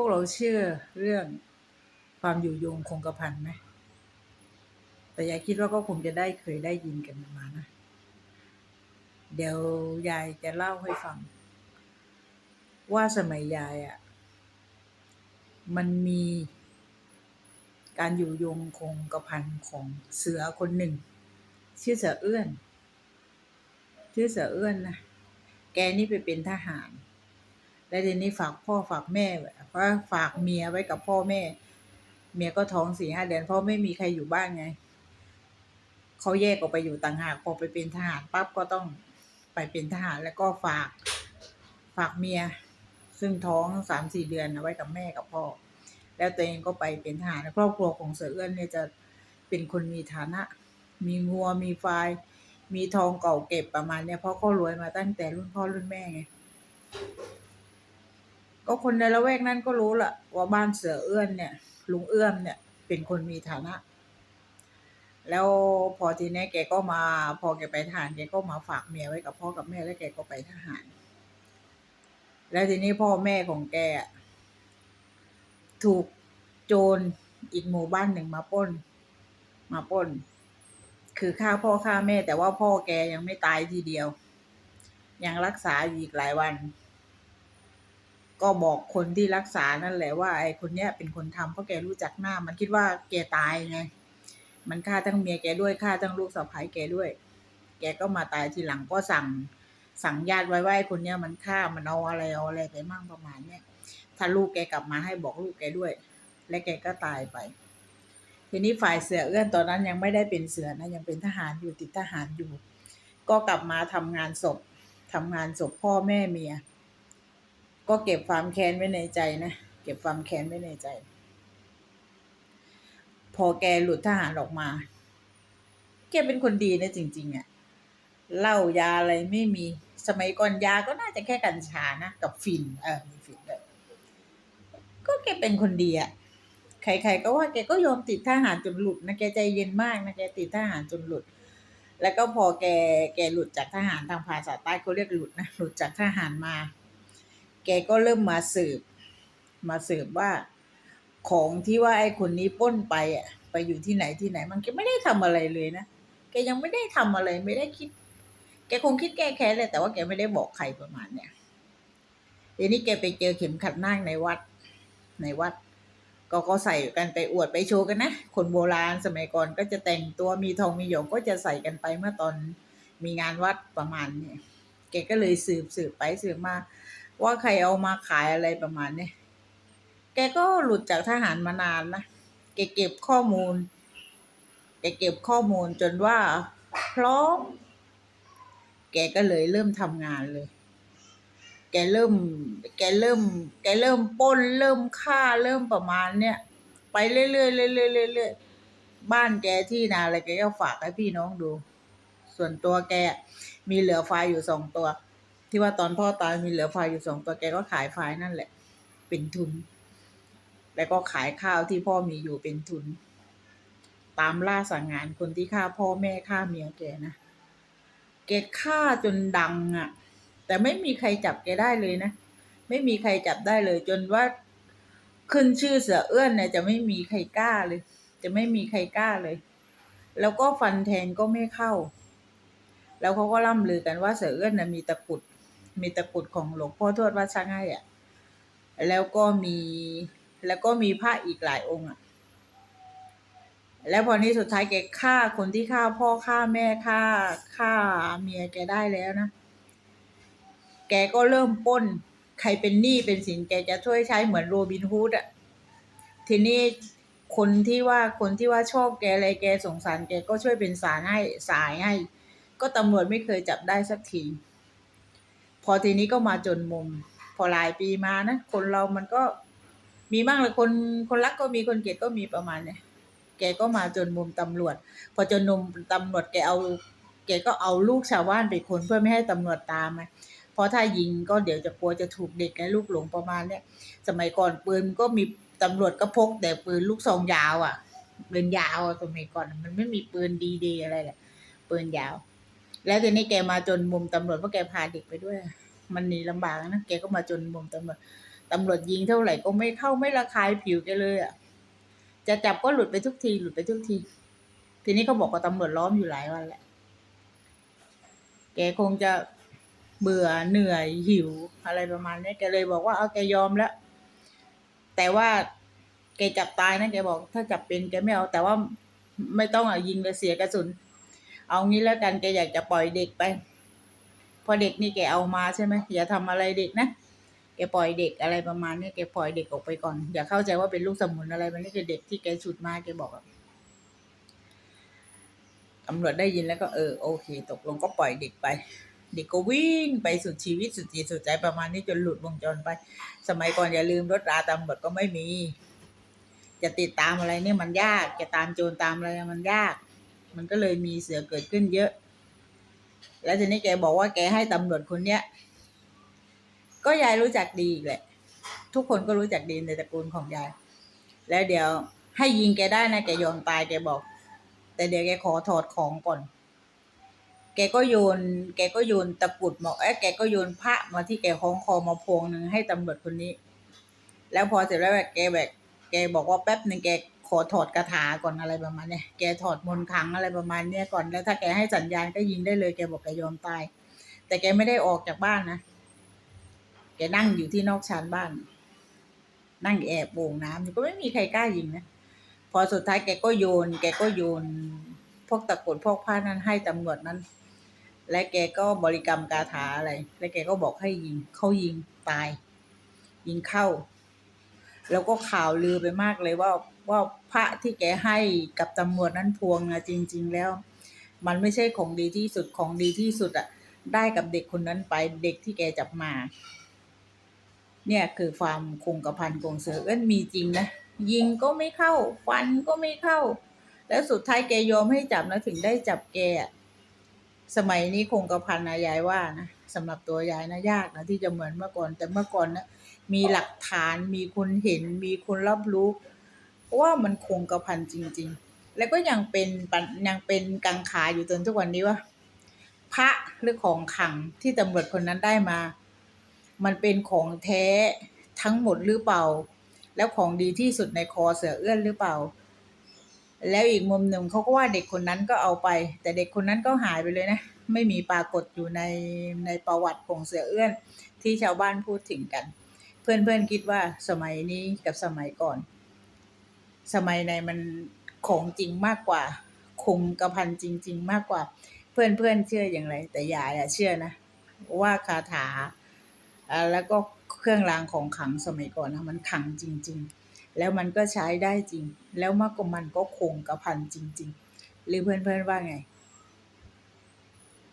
วกเราเชื่อเรื่องความอยู่ยงคงกระพันไหมแต่ยายคิดว่าก็คงจะได้เคยได้ยินกันมานะ เดี๋ยวยายจะเล่าให้ฟัง ว่าสมัยยายอะ่ะ มันมีการอยู่ยงคงกระพันของเสือคนหนึ่ง ชื่อเสือเอื้อน ชื่อเสือเอื้อนนะแกนี่ไปเป็นทหาร แล้วทีนี้ฝากพ่อฝากแม่เพราะฝากเมียไว้กับพ่อแม่ เมียก็ท้องสี่ห้าเดือนเพราะไม่มีใครอยู่บ้านไงเขาแยกออกไปอยู่ต่างหากพอไปเป็นทหารปั๊บก็ต้องไปเป็นทหารแล้วก็ฝากฝากเมีย ซึ่งท้องสามสี่เดือนเอาไว้กับแม่กับพ่อ แล้วตัวเองก็ไปเป็นทหารครอบครัวของเสือเอื้อนเนี่ยจะเป็นคนมีฐานะ มีงัวมีควายมีทองเก่าเก็บประมาณเนี้ยเพราะเขารวยมาตั้งแต่รุ่นพ่อรุ่นแม่ไง ก็คนในละแวกนั้นก็รู้ละว่าบ้านเสือเอื้อนเนี่ย ลุงเอื้อมเนี่ย เป็นคนมีฐานะ แล้วพอทีนี้แกก็มา พอแกไปทหารแกก็มาฝากเมียไว้กับพ่อกับแม่แล้วแกก็ไปทหาร แล้วทีนี้พ่อแม่ของแกถูกโจรอีกหมู่บ้านหนึ่งมาปล้น มาปล้น คือฆ่าพ่อฆ่าแม่ แต่ว่าพ่อแกยังไม่ตายทีเดียว ยังรักษาอยู่อีกหลายวัน ก็บอกคนที่รักษานั่นแหละว่าไอ้คนเนี้ยเป็นคนทำเพราะแกรู้จักหน้า มันคิดว่าแกตายไง มันฆ่าทั้งเมียแกด้วยฆ่าทั้งลูกสะใภ้แกด้วย แกก็มาตายทีหลังก็สั่ง สั่งญาติไว้ว่าไอ้คนเนี้ยมันฆ่ามันเอาอะไรเอาอะไรไปมั่งประมาณเนี้ยถ้าลูกแกกลับมาให้บอกลูกแกด้วย และแกก็ตายไป ทีนี้ฝ่ายเสือเอื้อนตอนนั้นยังไม่ได้เป็นเสือนะยังเป็นทหารอยู่ติดทหารอยู่ ก็กลับมาทำงานศพทำงานศพพ่อแม่เมีย ก็เก็บความแค้นไว้ในใจนะ เก็บความแค้นไว้ในใจ พอแกหลุดทหารออกมา แกเป็นคนดีนะจริง ๆอะเหล้ายาอะไรไม่มี สมัยก่อนยาก็น่าจะแค่กัญชานะ กับฟินเออมีฟินด้วยก็แกเป็นคนดีอะใครๆก็ว่าแกก็ยอมติดทหารจนหลุดนะแกใจเย็นมากนะแกติดทหารจนหลุด แล้วก็พอแกแกหลุดจากทหารทางภาษาใต้เขาเรียกหลุดนะหลุดจากทหารมา แกก็เริ่มมาสืบ มาสืบว่าของที่ว่าไอ้คนนี้ป้นไปอะ ไปอยู่ที่ไหนที่ไหน มันแกไม่ได้ทำอะไรเลยนะแกยังไม่ได้ทำอะไรไม่ได้คิด แกคงคิดแก้แค้นเลยแต่ว่าแกไม่ได้บอกใครประมาณเนี้ยทีนี้แกไปเจอเข็มขัดนาคในวัด ในวัด ก็ก็ใส่กันไปอวดไปโชว์กันนะ คนโบราณสมัยก่อนก็จะแต่งตัวมีทองมีหยกก็จะใส่กันไปเมื่อตอนมีงานวัดประมาณเนี้ยแกก็เลยสืบสืบไปสืบมา ว่าใครเอามาขายอะไรประมาณนี้แกก็หลุดจากทหารมานานนะแกเก็บข้อมูลแกเก็บข้อมูลจนว่าพร้อมแกก็เลยเริ่มทำงานเลย แกเริ่ม แกเริ่ม แกเริ่มป้น เริ่มฆ่า เริ่มประมาณเนี้ยไปเรื่อยๆเรื่อยๆเรื่อยๆบ้านแกที่นาอะไรแกก็ฝากให้พี่น้องดู ส่วนตัวแกมีเหลือไฟอยู่สองตัว ที่ว่าตอนพ่อตายมีเหลือไฟอยู่สองตัวแกก็ขายไฟนั่นแหละ เป็นทุน แล้วก็ขายข้าวที่พ่อมีอยู่เป็นทุน ตามล่าสังงานคนที่ฆ่าพ่อแม่ฆ่าเมียแกนะแกฆ่าจนดังอะ่ะ แต่ไม่มีใครจับแกได้เลยนะ ไม่มีใครจับได้เลย จนว่าขึ้นชื่อเสือเอื้อนเนี่ยจะไม่มีใครกล้าเลย จะไม่มีใครกล้าเลย แล้วก็ฟันแทงก็ไม่เข้า แล้วเขาก็ล่ำลือกันว่าเสือเอื้อนนะมีตะกุด มีตะกุดของหลวงพ่อทวดวัดช่างให้อะ แล้วก็มีแล้วก็มีพระอีกหลายองค์อะ แล้วพอนี้สุดท้ายแกฆ่าคนที่ฆ่าพ่อฆ่าแม่ฆ่าฆ่าเมียแกได้แล้วนะ แกก็เริ่มป้น ใครเป็นหนี้เป็นสินแกจะช่วยใช้เหมือนโรบินฮูดอะ ทีนี้คนที่ว่าคนที่ว่าชอบแกอะไรแกสงสารแกก็ช่วยเป็นสายให้สายให้ ก็ตำรวจไม่เคยจับได้สักที อทีนี้ก็มาจนมุม พอหลายปีมานะคนเรามันก็มีบ้างเลยคนคนรักก็มีคนเกลียดก็มีประมาณเนี้ยแกก็มาจนมุมตำรวจ พอจนมุมตำรวจแกเอาแกก็เอาลูกชาวบ้านไปคนเพื่อไม่ให้ตำรวจตามไงเพราะถ้ายิงก็เดี๋ยวจะกลัวจะถูกเด็กไงลูกหลงประมาณเนี้ยสมัยก่อนปืนก็มีตำรวจก็พกแต่ปืนลูกซองยาวอะปืนยาวสมัยก่อนมันไม่มีปืนดีเดอะไรแหละปืนยาว แล้วทีนี้แกมาจนมุมตำรวจเพราะแกพาเด็กไปด้วย มันหนีลำบากนะแกก็มาจนมุมตำรวจตำรวจยิงเท่าไหร่ก็ไม่เข้าไม่ระคายผิวแกเลยอะจะจับก็หลุดไปทุกทีหลุดไปทุกที ทีนี้เขาบอกว่าตำรวจล้อมอยู่หลายวันแหละแกคงจะเบื่อเหนื่อยหิวอะไรประมาณนี้แกเลยบอกว่าเอาแกยอมแล้ว แต่ว่าแกจับตายนะแกบอก ถ้าจับเป็นแกไม่เอาแต่ว่าไม่ต้องอะยิงเลยเสียกระสุน เอางี้แล้วกันแกอยากจะปล่อยเด็กไป พอเด็กนี่แกเอามาใช่ไหมอย่าทำอะไรเด็กนะแกปล่อยเด็กอะไรประมาณนี้แกปล่อยเด็กออกไปก่อน อย่าเข้าใจว่าเป็นลูกสมุนอะไรมันนี่คือเด็กที่แกฉุดมาแกบอกตำรวจได้ยินแล้วก็เออโอเค ตกลงก็ปล่อยเด็กไป เด็กก็วิ่งไปสุดชีวิตสุดจิตสุดใจประมาณนี้จนหลุดวงจรไป สมัยก่อนอย่าลืมรถราตำรวจก็ไม่มี จะติดตามอะไรเนี่ยมันยากจะตามโจรตามอะไรมันยาก มันก็เลยมีเสือเกิดขึ้นเยอะ แล้วทีนี้แกบอกว่าแกให้ตำรวจคนเนี้ย ก็ยายรู้จักดีอีกแหละ ทุกคนก็รู้จักดีในตระกูลของยาย แล้วเดี๋ยวให้ยิงแกได้นะแกยอมตายแกบอก แต่เดี๋ยวแกขอถอดของก่อน แกก็โยน แกก็โยนตะกุดมาเอ้ยแกก็โยนพระมาที่แกคล้องคอมาพวงหนึ่งให้ตำรวจคนนี้ แล้วพอเสร็จแล้วแกแบบแกบอกว่าแป๊บหนึ่งแก ขอถอดคาถาก่อนอะไรประมาณเนี้ยแกถอดมนต์ขังอะไรประมาณเนี้ยก่อนแล้วถ้าแกให้สัญญาณก็ยิงได้เลยแกบอกแกยอมตาย แต่แกไม่ได้ออกจากบ้านนะแกนั่งอยู่ที่นอกชานบ้าน นั่งแอบโป่งน้ำอยู่ก็ไม่มีใครกล้ายิงนะพอสุดท้ายแกก็โยน แกก็โยน พวกตะกรุดพวกผ้านั้นให้ตำรวจนั้น และแกก็บริกรรมคาถาอะไร และแกก็บอกให้ยิง เขายิงตาย ยิงเข้า แล้วก็ข่าวลือไปมากเลยว่า ว่าพระที่แกให้กับตำรวจนั้นพวงอะจริง ๆ แล้ว มันไม่ใช่ของดีที่สุดของดีที่สุดอะได้กับเด็กคนนั้นไปเด็กที่แกจับมา เนี่ยคือความคงกระพันกงเสือเอ้นมีจริงนะยิงก็ไม่เข้า ฟันก็ไม่เข้า แล้วสุดท้ายแกยอมให้จับนะถึงได้จับแกสมัยนี้คงกระพันนะยายว่านะสำหรับตัวยายนะยากนะที่จะเหมือนเมื่อก่อน แต่เมื่อก่อนนะมีหลักฐานมีคนเห็นมีคนรับรู้ ว่ามันคงกระพันจริง ๆ แล้วก็ยังเป็นยังเป็นกังขาอยู่จนทุกวันนี้ว่า พระหรือของขังที่ตำรวจคนนั้นได้มา มันเป็นของแท้ทั้งหมดหรือเปล่า แล้วของดีที่สุดในคอเสือเอื้อนหรือเปล่า แล้วอีกมุมหนึ่งเขาก็ว่าเด็กคนนั้นก็เอาไป แต่เด็กคนนั้นก็หายไปเลยนะ ไม่มีปรากฏอยู่ในในประวัติของเสือเอื้อนที่ชาวบ้านพูดถึงกัน เพื่อนๆคิดว่าสมัยนี้กับสมัยก่อน สมัยในมันของจริงมากกว่า คงกระพันจริง ๆ มากกว่า เพื่อนๆเชื่ออย่างไร แต่ยายอะเชื่อนะ ว่าคาถาอ่าแล้วก็เครื่องรางของขังสมัยก่อนนะมันขังจริง ๆ แล้วมันก็ใช้ได้จริง แล้วมากกว่ามันก็คงกระพันจริง ๆ หรือเพื่อนๆว่าไง